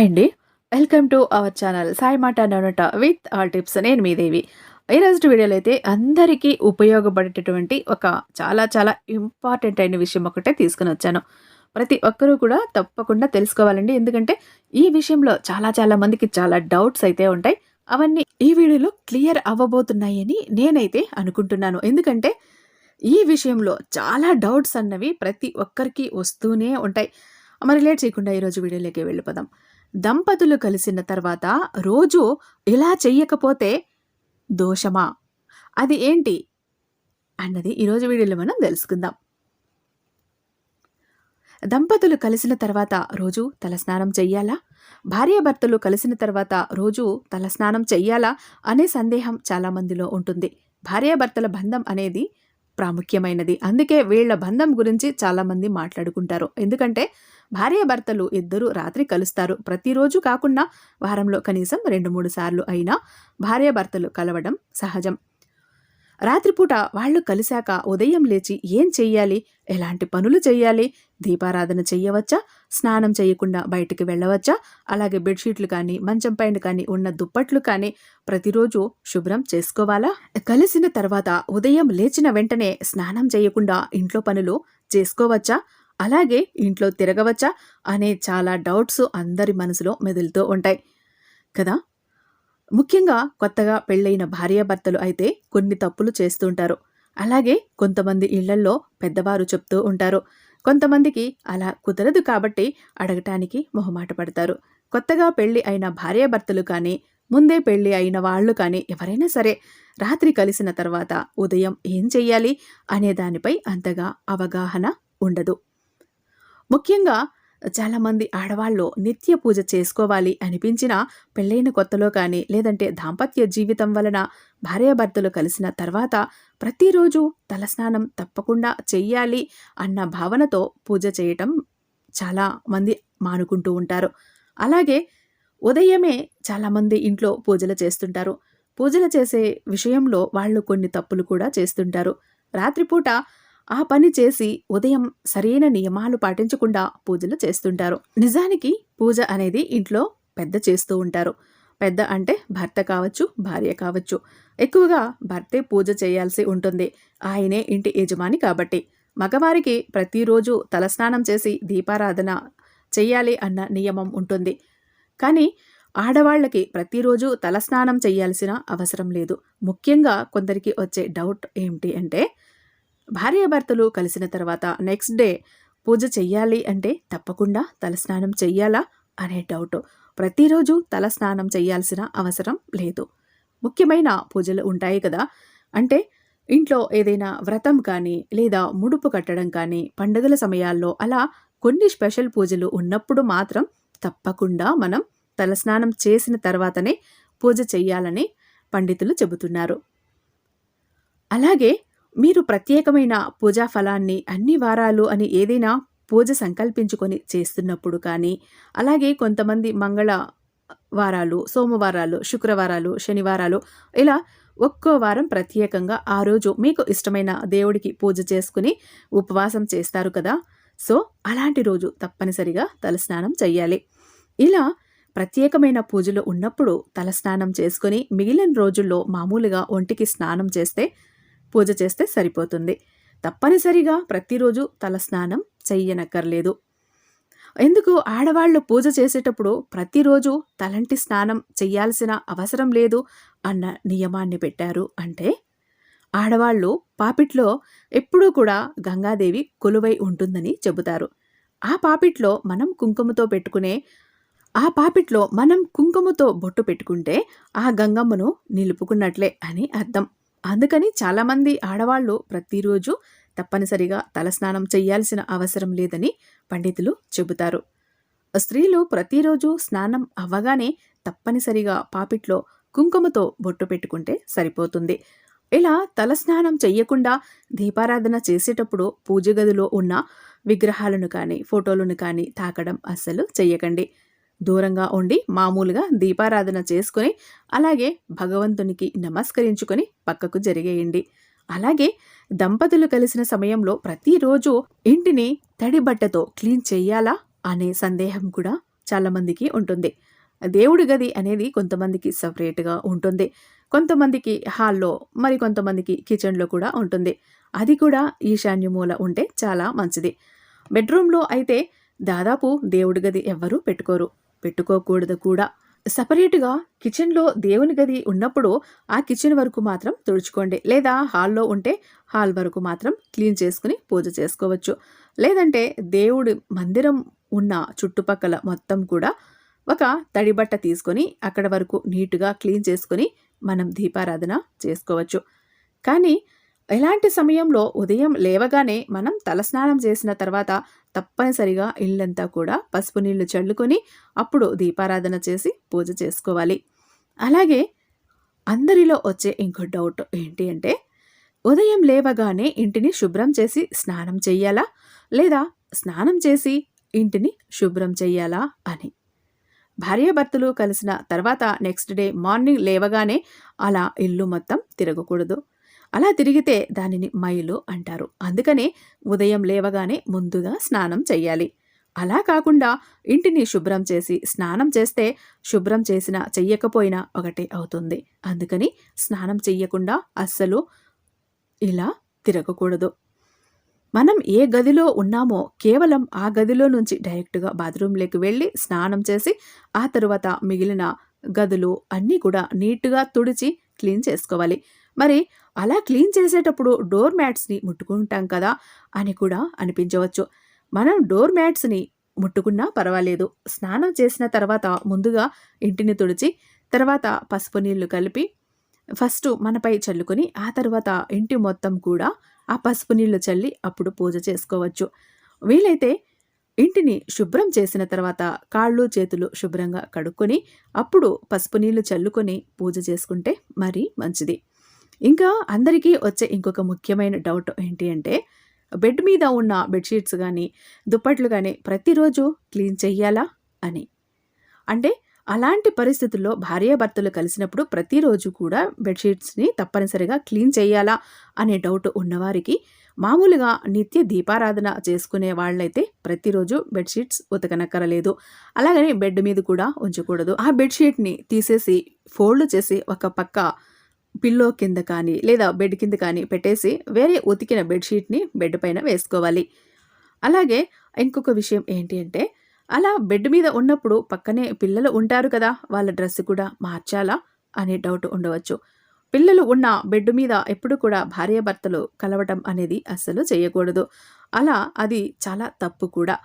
Hi అండి. Welcome to our channel Sai మాట నోనట విత్ ఆల్ టిప్స్. నేను మీ దేవి. ఈరోజు వీడియోలో అయితే అందరికీ ఉపయోగపడేటటువంటి ఒక చాలా చాలా ఇంపార్టెంట్ అయిన విషయం ఒకటే తీసుకుని వచ్చాను. ప్రతి ఒక్కరూ కూడా తప్పకుండా తెలుసుకోవాలండి. ఎందుకంటే ఈ విషయంలో చాలా చాలా మందికి చాలా డౌట్స్ అయితే ఉంటాయి. అవన్నీ ఈ వీడియోలో క్లియర్ అవ్వబోతున్నాయని నేనైతే అనుకుంటున్నాను. ఎందుకంటే ఈ విషయంలో చాలా డౌట్స్ అన్నవి ప్రతి ఒక్కరికి వస్తూనే ఉంటాయి. మరి లేట్ చేయకుండా ఈరోజు వీడియోలోకి వెళ్ళిపోదాం. దంపతులు కలిసిన తర్వాత రోజు ఇలా చెయ్యకపోతే దోషమా? అది ఏంటి? అన్నది ఈరోజు వీడియోలో మనం తెలుసుకుందాం. దంపతులు కలిసిన తర్వాత రోజు తలస్నానం చెయ్యాలా? భార్యాభర్తలు కలిసిన తర్వాత రోజు తలస్నానం చెయ్యాలా? అనే సందేహం చాలామందిలో ఉంటుంది. భార్యాభర్తల బంధం అనేది ప్రాముఖ్యమైనది. అందుకే వీళ్ళ బంధం గురించి చాలామంది మాట్లాడుకుంటారు. ఎందుకంటే భార్యాభర్తలు ఇద్దరు రాత్రి కలుస్తారు. ప్రతిరోజు కాకుండా వారంలో కనీసం రెండు మూడు సార్లు అయినా భార్యాభర్తలు కలవడం సహజం. రాత్రిపూట వాళ్ళు కలిశాక ఉదయం లేచి ఏం చెయ్యాలి? ఎలాంటి పనులు చెయ్యాలి? దీపారాధన చెయ్యవచ్చా? స్నానం చేయకుండా బయటికి వెళ్ళవచ్చా? అలాగే బెడ్షీట్లు కానీ మంచం పైన కానీ ఉన్న దుప్పట్లు కానీ ప్రతిరోజు శుభ్రం చేసుకోవాలా? కలిసిన తర్వాత ఉదయం లేచిన వెంటనే స్నానం చేయకుండా ఇంట్లో పనులు చేసుకోవచ్చా? అలాగే ఇంట్లో తిరగవచ్చా అనే చాలా డౌట్స్ అందరి మనసులో మెదులుతూ ఉంటాయి. కదా? ముఖ్యంగా కొత్తగా పెళ్ళైన భార్యాభర్తలు అయితే కొన్ని తప్పులు చేస్తుంటారు. అలాగే కొంతమంది ఇళ్ళల్లో పెద్దవారు చెప్తూ ఉంటారు. కొంతమందికి అలా కుదరదు కాబట్టి అడగటానికి మొహమాట పడతారు. కొత్తగా పెళ్ళి అయిన భార్యాభర్తలు కానీ ముందే పెళ్ళి అయిన వాళ్ళు కానీ ఎవరైనా సరే రాత్రి కలిసిన తర్వాత ఉదయం ఏం చెయ్యాలి అనే దానిపై అంతగా అవగాహన ఉండదు. ముఖ్యంగా చాలామంది ఆడవాళ్ళు నిత్య పూజ చేసుకోవాలి అనిపించిన పెళ్ళైన కొత్తలో కానీ లేదంటే దాంపత్య జీవితం వలన భార్యాభర్తలు కలిసిన తర్వాత ప్రతిరోజు తలస్నానం తప్పకుండా చెయ్యాలి అన్న భావనతో పూజ చేయటం చాలా మంది మానుకుంటూ ఉంటారు. అలాగే ఉదయమే చాలామంది ఇంట్లో పూజలు చేస్తుంటారు. పూజలు చేసే విషయంలో వాళ్ళు కొన్ని తప్పులు కూడా చేస్తుంటారు. రాత్రిపూట ఆ పని చేసి ఉదయం సరైన నియమాలు పాటించకుండా పూజలు చేస్తుంటారు. నిజానికి పూజ అనేది ఇంట్లో పెద్ద చేస్తూ ఉంటారు. పెద్ద అంటే భర్త కావచ్చు భార్య కావచ్చు. ఎక్కువగా భర్తే పూజ చేయాల్సి ఉంటుంది. ఆయనే ఇంటి యజమాని కాబట్టి. మగవారికి ప్రతిరోజు తలస్నానం చేసి దీపారాధన చెయ్యాలి అన్న నియమం ఉంటుంది. కానీ ఆడవాళ్ళకి ప్రతిరోజు తలస్నానం చేయాల్సిన అవసరం లేదు. ముఖ్యంగా కొందరికి వచ్చే డౌట్ ఏమిటి అంటే భార్యాభర్తలు కలిసిన తర్వాత నెక్స్ట్ డే పూజ చెయ్యాలి అంటే తప్పకుండా తలస్నానం చెయ్యాలా అనే డౌట్ ప్రతిరోజు తలస్నానం చేయాల్సిన అవసరం లేదు. ముఖ్యమైన పూజలు ఉంటాయి కదా. అంటే ఇంట్లో ఏదైనా వ్రతం కానీ లేదా ముడుపు కట్టడం కానీ పండుగల సమయాల్లో అలా కొన్ని స్పెషల్ పూజలు ఉన్నప్పుడు మాత్రం తప్పకుండా మనం తలస్నానం చేసిన తర్వాతనే పూజ చెయ్యాలని పండితులు చెబుతున్నారు. అలాగే మీరు ప్రత్యేకమైన పూజా ఫలాన్ని అన్ని వారాలు అని ఏదైనా పూజ సంకల్పించుకొని చేస్తున్నప్పుడు కానీ అలాగే కొంతమంది మంగళ వారాలు సోమవారాలు శుక్రవారాలు శనివారాలు ఇలా ఒక్కో వారం ప్రత్యేకంగా ఆ రోజు మీకు ఇష్టమైన దేవుడికి పూజ చేసుకుని ఉపవాసం చేస్తారు కదా. సో అలాంటి రోజు తప్పనిసరిగా తలస్నానం చెయ్యాలి. ఇలా ప్రత్యేకమైన పూజలు ఉన్నప్పుడు తలస్నానం చేసుకుని మిగిలిన రోజుల్లో మామూలుగా ఒంటికి స్నానం చేస్తే పూజ చేస్తే సరిపోతుంది. తప్పనిసరిగా ప్రతిరోజు తలస్నానం చెయ్యనక్కర్లేదు. ఎందుకు? ఆడవాళ్ళు పూజ చేసేటప్పుడు ప్రతిరోజు తలంటి స్నానం చెయ్యాల్సిన అవసరం లేదు అన్న నియమాన్ని పెట్టారు. అంటే ఆడవాళ్ళు పాపిట్లో ఎప్పుడూ కూడా గంగాదేవి కొలువై ఉంటుందని చెబుతారు. ఆ పాపిట్లో మనం కుంకుమతో పెట్టుకునే ఆ పాపిట్లో మనం కుంకుమతో బొట్టు పెట్టుకుంటే ఆ గంగమ్మను నిలుపుకున్నట్లే అని అర్థం. అందుకని చాలామంది ఆడవాళ్ళు ప్రతిరోజు తప్పనిసరిగా తలస్నానం చేయాల్సిన అవసరం లేదని పండితులు చెబుతారు. స్త్రీలు ప్రతిరోజు స్నానం అవ్వగానే తప్పనిసరిగా పాపిట్లో కుంకుమతో బొట్టు పెట్టుకుంటే సరిపోతుంది. ఇలా తలస్నానం చెయ్యకుండా దీపారాధన చేసేటప్పుడు పూజ గదిలో ఉన్న విగ్రహాలను కానీ ఫోటోలను కానీ తాకడం అస్సలు చెయ్యకండి. దూరంగా ఉండి మామూలుగా దీపారాధన చేసుకొని అలాగే భగవంతునికి నమస్కరించుకొని పక్కకు జరిగేయండి. అలాగే దంపతులు కలిసిన సమయంలో ప్రతిరోజు ఇంటిని తడి బట్టతో క్లీన్ చేయాలా అనే సందేహం కూడా చాలామందికి ఉంటుంది. దేవుడి గది అనేది కొంతమందికి సపరేట్గా ఉంటుంది. కొంతమందికి హాల్లో మరి కొంతమందికి కిచెన్లో కూడా ఉంటుంది. అది కూడా ఈశాన్య మూల ఉంటే చాలా మంచిది. బెడ్రూమ్లో అయితే దాదాపు దేవుడి గది ఎవ్వరూ పెట్టుకోరు. పెట్టుకోకూడదు కూడా. సపరేట్గా కిచెన్లో దేవుని గది ఉన్నప్పుడు ఆ కిచెన్ వరకు మాత్రం తుడుచుకోండి. లేదా హాల్లో ఉంటే హాల్ వరకు మాత్రం క్లీన్ చేసుకుని పూజ చేసుకోవచ్చు. లేదంటే దేవుడి మందిరం ఉన్న చుట్టుపక్కల మొత్తం కూడా ఒక తడి బట్ట తీసుకొని అక్కడ వరకు నీట్గా క్లీన్ చేసుకొని మనం దీపారాధన చేసుకోవచ్చు. కానీ ఎలాంటి సమయంలో ఉదయం లేవగానే మనం తలస్నానం చేసిన తర్వాత తప్పనిసరిగా ఇల్లంతా కూడా పసుపు నీళ్ళు చల్లుకొని అప్పుడు దీపారాధన చేసి పూజ చేసుకోవాలి. అలాగే అందరిలో వచ్చే ఇంకో డౌట్ ఏంటి అంటే ఉదయం లేవగానే ఇంటిని శుభ్రం చేసి స్నానం చెయ్యాలా లేదా స్నానం చేసి ఇంటిని శుభ్రం చెయ్యాలా అని? భార్యాభర్తలు కలిసిన తర్వాత నెక్స్ట్ డే మార్నింగ్ లేవగానే అలా ఇల్లు మొత్తం తిరగకూడదు. అలా తిరిగితే దానిని మైలు అంటారు. అందుకనే ఉదయం లేవగానే ముందుగా స్నానం చెయ్యాలి. అలా కాకుండా ఇంటిని శుభ్రం చేసి స్నానం చేస్తే శుభ్రం చేసిన చెయ్యకపోయినా ఒకటే అవుతుంది. అందుకని స్నానం చెయ్యకుండా అస్సలు ఇలా తిరగకూడదు. మనం ఏ గదిలో ఉన్నామో కేవలం ఆ గదిలో నుంచి డైరెక్ట్గా బాత్రూంలోకి వెళ్ళి స్నానం చేసి ఆ తరువాత మిగిలిన గదులు అన్నీ కూడా నీట్గా తుడిచి క్లీన్ చేసుకోవాలి. మరి అలా క్లీన్ చేసేటప్పుడు డోర్ మ్యాట్స్ని ముట్టుకుంటాం కదా అని కూడా అనిపించవచ్చు. మనం డోర్ మ్యాట్స్ని ముట్టుకున్నా పర్వాలేదు. స్నానం చేసిన తర్వాత ముందుగా ఇంటిని తుడిచి తర్వాత పసుపు నీళ్ళు కలిపి ఫస్ట్ మనపై చల్లుకొని ఆ తర్వాత ఇంటి మొత్తం కూడా ఆ పసుపు నీళ్ళు చల్లి అప్పుడు పూజ చేసుకోవచ్చు. వీలైతే ఇంటిని శుభ్రం చేసిన తర్వాత కాళ్ళు చేతులు శుభ్రంగా కడుక్కొని అప్పుడు పసుపు నీళ్ళు చల్లుకొని పూజ చేసుకుంటే మరీ మంచిది. ఇంకా అందరికీ వచ్చే ఇంకొక ముఖ్యమైన డౌట్ ఏంటి అంటే బెడ్ మీద ఉన్న బెడ్షీట్స్ కానీ దుప్పట్లు కానీ ప్రతిరోజు క్లీన్ చెయ్యాలా అని. అంటే అలాంటి పరిస్థితుల్లో భార్యాభర్తలు కలిసినప్పుడు ప్రతిరోజు కూడా బెడ్షీట్స్ని తప్పనిసరిగా క్లీన్ చేయాలా అనే డౌట్ ఉన్నవారికి మామూలుగా నిత్య దీపారాధన చేసుకునే వాళ్ళైతే ప్రతిరోజు బెడ్షీట్స్ ఉతకనక్కరలేదు. అలాగనే బెడ్ మీద కూడా ఉంచకూడదు. ఆ బెడ్షీట్ని తీసేసి ఫోల్డ్ చేసి ఒక పక్క పిల్లో కింద కానీ లేదా బెడ్ కింద కానీ పెట్టేసి వేరే ఉతికిన బెడ్షీట్ని బెడ్ పైన వేసుకోవాలి. అలాగే ఇంకొక విషయం ఏంటి అంటే అలా బెడ్ మీద ఉన్నప్పుడు పక్కనే పిల్లలు ఉంటారు కదా వాళ్ళ డ్రెస్ కూడా మార్చాలా అనే డౌట్ ఉండవచ్చు. పిల్లలు ఉన్న బెడ్ మీద ఎప్పుడు కూడా భార్యాభర్తలు కలవటం అనేది అస్సలు చేయకూడదు. అలా అది చాలా తప్పు కూడా.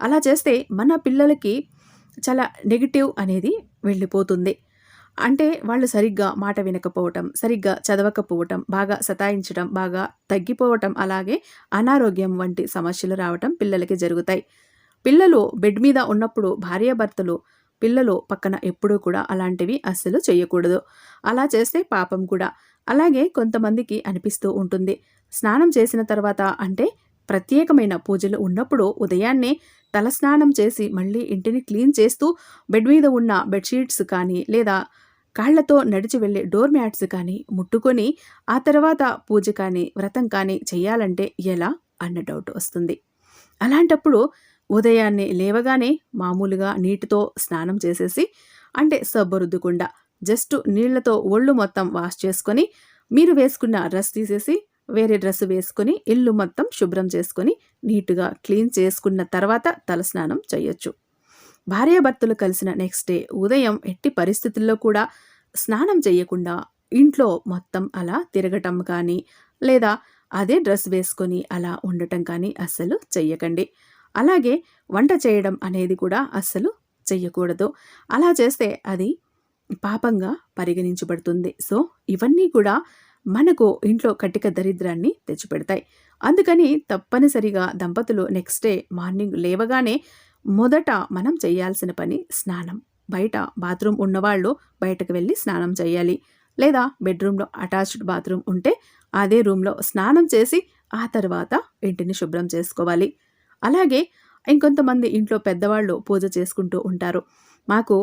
అలా చేస్తే మన పిల్లలకి చాలా నెగిటివ్ అనేది వెళ్ళిపోతుంది. అంటే వాళ్ళు సరిగ్గా మాట వినకపోవటం సరిగ్గా చదవకపోవటం బాగా సతాయించడం బాగా తగ్గిపోవటం అలాగే అనారోగ్యం వంటి సమస్యలు రావటం పిల్లలకి జరుగుతాయి. పిల్లలు బెడ్ మీద ఉన్నప్పుడు భార్యాభర్తలు పిల్లలు పక్కన ఎప్పుడూ కూడా అలాంటివి అస్సలు చేయకూడదు. అలా చేస్తే పాపం కూడా. అలాగే కొంతమందికి అనిపిస్తూ ఉంటుంది. స్నానం చేసిన తర్వాత అంటే ప్రత్యేకమైన పూజలు ఉన్నప్పుడు ఉదయాన్నే తలస్నానం చేసి మళ్ళీ ఇంటిని క్లీన్ చేస్తూ బెడ్ మీద ఉన్న బెడ్షీట్స్ కానీ లేదా కాళ్ళతో నడిచి వెళ్ళే డోర్ మ్యాట్స్ కానీ ముట్టుకొని ఆ తర్వాత పూజ కానీ వ్రతం కానీ చేయాలంటే ఎలా? అన్న డౌట్ వస్తుంది. అలాంటప్పుడు ఉదయాన్నే లేవగానే మామూలుగా నీటితో స్నానం చేసేసి అంటే సబ్బు రుద్దుకుండా జస్ట్ నీళ్ళతో ఒళ్ళు మొత్తం వాష్ చేసుకొని మీరు వేసుకున్న డ్రెస్ తీసేసి వేరే డ్రెస్ వేసుకొని ఇల్లు మొత్తం శుభ్రం చేసుకొని నీట్గా క్లీన్ చేసుకున్న తర్వాత తలస్నానం చేయొచ్చు భార్యాభర్తలు కలిసిన నెక్స్ట్ డే ఉదయం ఎట్టి పరిస్థితుల్లో కూడా స్నానం చేయకుండా ఇంట్లో మొత్తం అలా తిరగటం కానీ లేదా అదే డ్రెస్ వేసుకొని అలా ఉండటం కానీ అస్సలు చెయ్యకండి. అలాగే వంట చేయడం అనేది కూడా అస్సలు చెయ్యకూడదు. అలా చేస్తే అది పాపంగా పరిగణించబడుతుంది. సో ఇవన్నీ కూడా మనకు ఇంట్లో కటిక దరిద్రాన్ని తెచ్చిపెడతాయి. అందుకని తప్పనిసరిగా దంపతులు నెక్స్ట్ డే మార్నింగ్ లేవగానే మొదట మనం చేయాల్సిన పని స్నానం. బయట బాత్రూమ్ ఉన్నవాళ్ళు బయటకు వెళ్ళి స్నానం చేయాలి. లేదా బెడ్రూమ్లో అటాచ్డ్ బాత్రూమ్ ఉంటే అదే రూమ్లో స్నానం చేసి ఆ తర్వాత ఇంటిని శుభ్రం చేసుకోవాలి. అలాగే ఇంకొంతమంది ఇంట్లో పెద్దవాళ్ళు పూజ చేసుకుంటూ ఉంటారు. మాకు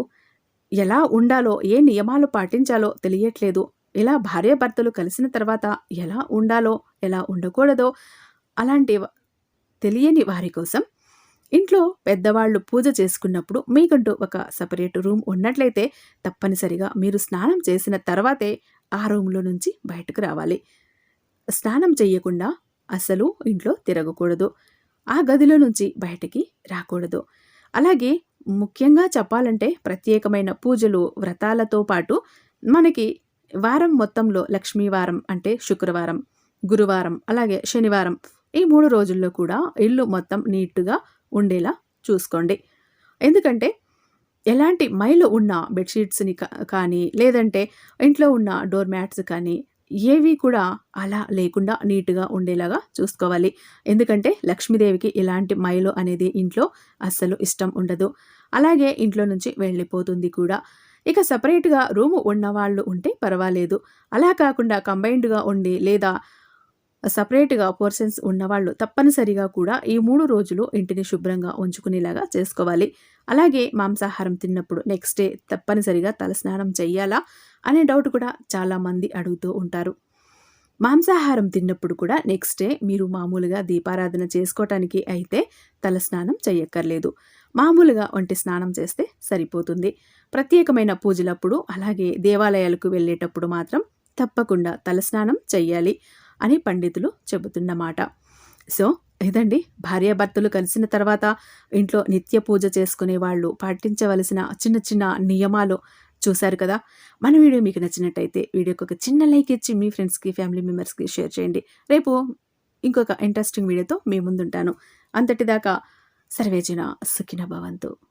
ఎలా ఉండాలో ఏ నియమాలు పాటించాలో తెలియట్లేదు. ఇలా భార్యాభర్తలు కలిసిన తర్వాత ఎలా ఉండాలో ఎలా ఉండకూడదో అలాంటి తెలియని వారి కోసం ఇంట్లో పెద్దవాళ్ళు పూజ చేసుకున్నప్పుడు మీకంటూ ఒక సపరేట్ రూమ్ ఉన్నట్లయితే తప్పనిసరిగా మీరు స్నానం చేసిన తర్వాతే ఆ రూమ్లో నుంచి బయటకు రావాలి. స్నానం చేయకుండా అసలు ఇంట్లో తిరగకూడదు. ఆ గదిలో నుంచి బయటికి రాకూడదు. అలాగే ముఖ్యంగా చెప్పాలంటే ప్రత్యేకమైన పూజలు వ్రతాలతో పాటు మనకి వారం మొత్తంలో లక్ష్మీవారం అంటే శుక్రవారం గురువారం అలాగే శనివారం ఈ మూడు రోజుల్లో కూడా ఇల్లు మొత్తం నీట్గా ఉండేలా చూసుకోండి. ఎందుకంటే ఎలాంటి మైలు ఉన్న బెడ్షీట్స్ని కా- కానీ లేదంటే ఇంట్లో ఉన్న డోర్ మ్యాట్స్ కానీ ఏవి కూడా అలా లేకుండా నీట్గా ఉండేలాగా చూసుకోవాలి. ఎందుకంటే లక్ష్మీదేవికి ఇలాంటి మైలు అనేది ఇంట్లో అస్సలు ఇష్టం ఉండదు. అలాగే ఇంట్లో నుంచి వెళ్ళిపోతుంది కూడా. ఇక సపరేట్గా రూము ఉన్నవాళ్ళు ఉంటే పర్వాలేదు. అలా కాకుండా కంబైన్డ్గా ఉండి లేదా సపరేట్గా పోర్షన్స్ ఉన్నవాళ్ళు తప్పనిసరిగా కూడా ఈ మూడు రోజులు ఇంటిని శుభ్రంగా ఉంచుకునేలాగా చేసుకోవాలి. అలాగే మాంసాహారం తిన్నప్పుడు నెక్స్ట్ డే తప్పనిసరిగా తలస్నానం చేయాలా అనే డౌట్ కూడా చాలామంది అడుగుతూ ఉంటారు. మాంసాహారం తిన్నప్పుడు కూడా నెక్స్ట్ డే మీరు మామూలుగా దీపారాధన చేసుకోవటానికి అయితే తలస్నానం చేయక్కర్లేదు. మామూలుగా వంటి స్నానం చేస్తే సరిపోతుంది. ప్రత్యేకమైన పూజలప్పుడు అలాగే దేవాలయాలకు వెళ్ళేటప్పుడు మాత్రం తప్పకుండా తలస్నానం చెయ్యాలి అని పండితులు చెబుతున్నమాట. సో ఇదండి భార్యాభర్తలు కలిసిన తర్వాత ఇంట్లో నిత్య పూజ చేసుకునే వాళ్ళు పాటించవలసిన చిన్న చిన్న నియమాలు చూశారు కదా? మన వీడియో మీకు నచ్చినట్టయితే వీడియోకి ఒక చిన్న లైక్ ఇచ్చి మీ ఫ్రెండ్స్కి ఫ్యామిలీ మెంబర్స్కి షేర్ చేయండి. రేపు ఇంకొక ఇంట్రెస్టింగ్ వీడియోతో మీ ముందుంటాను. అంతటిదాకా సర్వేజన సుఖిన భవంతు.